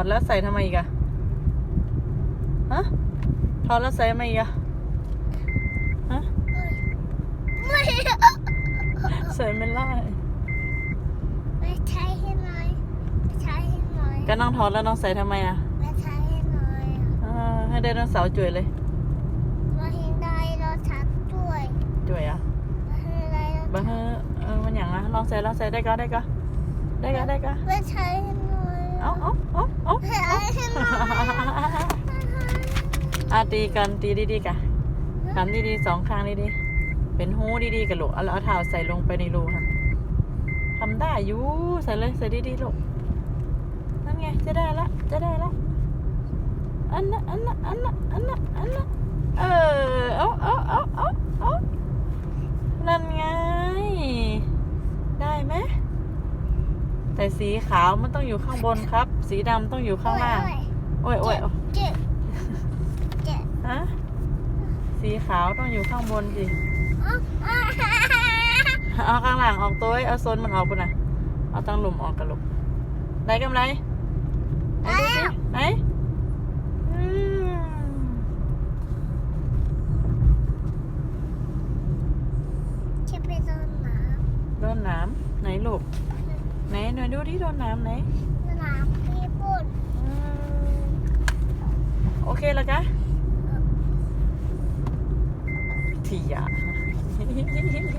อดแล้วใส่ทำไมอีกอะฮะถอดแล้วใส่ทำไมอีกอะฮะไม่ใส่ไม่ได้ไม่ใช้ให้หน่อยไม่ใช้ให้หน่อยก็น้องถอดแล้วน้องใส่ทำไมอะไม่ใช้ให้หน่อยอ่าให้ไดโนเสาร์จุยเลยมาให้ได้รถทักด้วยจุยอะมาให้ได้รถบ้าเฮ้อเออมันอย่างอะลองใส่ลองใส่ได้ก็ได้ก็ได้ก็ได้ก็ไม่ใช้ให้หน่อย เอาเอาเอาเอา ไม่ใช้ให้หน่อย อะตีกันตีดีๆกันทำดีๆสองข้างดีๆเป็นหูดีๆกันลูกเอาเอาเท้าใส่ลงไปในรูค่ะทำได้อยู่ใส่เลยใส่ดีๆลูกนั่นไงจะได้ละจะได้ละอันน่ะอันน่ะอันน่ะอันน่ะอันน่ะเออเอาเอาเอาเอาเอานั่นไง ได้ไหมแต่สีขาวมันต้องอยู่ข้างบนครับ สีดำต้องอยู่ข้างล่างโอ้ยโอ้ยโอ้ยเจ็บเจ็บ ฮะ สีขาวต้องอยู่ข้างบนสิอ๋ออ๋อเอาข้างหลังออกตัวไว้เอาโซนมันออกปุ่นนะเอาตั้งหลุมออกกันลูกได้กำไรไหนดูสิไหนอืมจะไปโดนหมาโดนน้ำไหนลูกไหนหน่อยดูดิโดนน้ำไหนหมาพี่ปุ่นอืมโอเคแล้วกะโ呀。